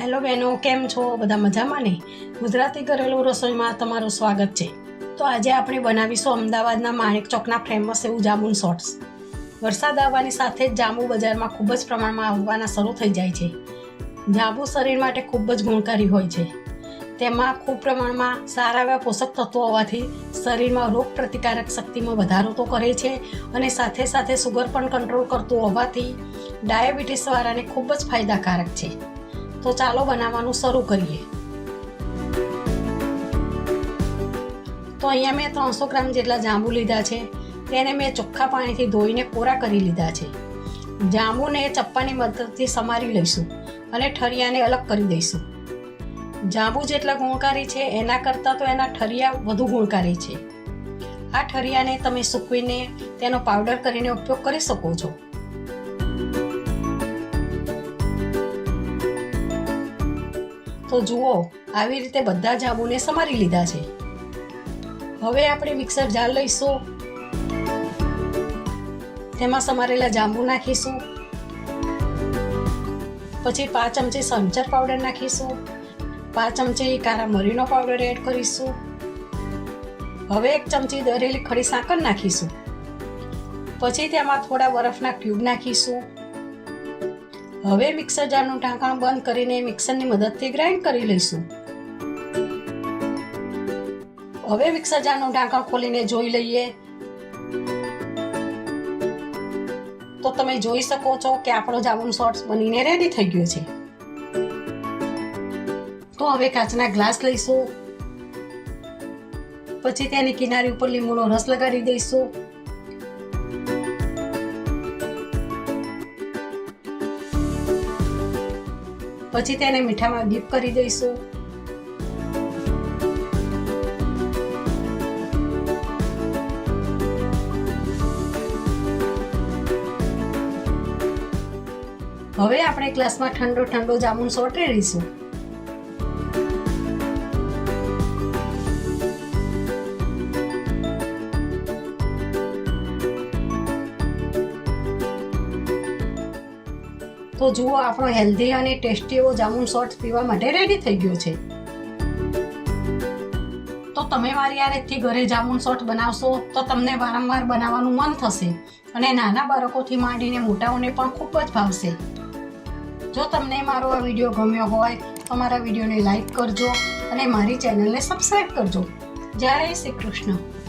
Hello બહેનો, કેમ છો? બધા મજામાં ને? ગુજરાતી ઘરેલું રસોઈમાં તમારું સ્વાગત છે. તો આજે આપણે બનાવીશું અમદાવાદના માણેક ચોકના ફેમસ એવું જામુન શોર્ટ્સ વરસાદ આવવાની સાથે જ જાંબુ બજારમાં ખૂબ જ પ્રમાણમાં આવવાના શરૂ થઈ જાય છે. જાંબુ શરીર માટે ખૂબ જ ગુણકારી હોય છે. તેમાં ખૂબ પ્રમાણમાં સારા એવા પોષક તત્વો હોવાથી શરીરમાં રોગ પ્રતિકારક શક્તિમાં વધારો તો કરે છે અને સાથે સાથે સુગર પણ કંટ્રોલ કરતું હોવાથી ડાયાબિટીસવાળાને ખૂબ જ ફાયદાકારક છે. તો ચાલો બનાવવાનું શરૂ કરીએ. તો અહીંયા મેં ત્રણસો ગ્રામ જેટલા જાંબુ લીધા છે. તેને મેં ચોખ્ખા પાણીથી ધોઈને કોરા કરી લીધા છે. જાંબુને ચપ્પાની મદદથી સમારી લઈશું અને ઠરિયાને અલગ કરી દઈશું. જાંબુ જેટલા ગુણકારી છે, એના કરતાં તો એના ઠરિયા વધુ ગુણકારી છે. આ ઠરિયાને તમે સૂકવીને તેનો પાવડર કરીને ઉપયોગ કરી શકો છો. તો જુઓ, આવી રીતે બધા જાંબુને સમારી લીધા છે. હવે આપણે મિક્સર જાર લઈશું. તેમાં સમારેલા જાંબુ નાખીશું. પછી પાંચ ચમચી સંચર પાવડર નાખીશું. પાંચ ચમચી કારા મરીનો પાવડર એડ કરીશું. હવે એક ચમચી દરેલી ખડી સાકર નાખીશું. પછી તેમાં થોડા બરફના ક્યુબ નાખીશું. હવે મિક્સર જારનું ઢાંકણ બંધ કરીને મિક્સરની મદદથી ગ્રાઇન્ડ કરી લઈશું. હવે મિક્સર જારનું ઢાંકણ ખોલીને જોઈ લઈએ. તો તમે જોઈ શકો છો કે આપણો જામુન શોર્ટ્સ બનીને રેડી થઈ ગયો છે. તો હવે કાચના ગ્લાસ લઈશું. પછી તેની કિનારી ઉપર લીંબુનો રસ લગાડી દઈશું. પછી તેને મીઠામાં ડીપ કરી દઈશું. હવે આપણે ગ્લાસમાં ઠંડો ઠંડો જામુન સોટ તો જુઓ, આપણો હેલ્ધી અને ટેસ્ટી એવો જામુન સોર્ટ પીવા માટે રેડી થઈ ગયો છે. તો તમે મારી આ રીતથી ઘરે જામુન સોર્ટ બનાવશો, તો તમને વારંવાર બનાવવાનું મન થશે અને નાના બાળકોથી માંડીને મોટાઓને પણ ખૂબ જ ભાવશે. જો તમને મારો આ વીડિયો ગમ્યો હોય, તો મારા વિડીયોને લાઈક કરજો અને મારી ચેનલને સબસ્ક્રાઈબ કરજો. જય શ્રી કૃષ્ણ.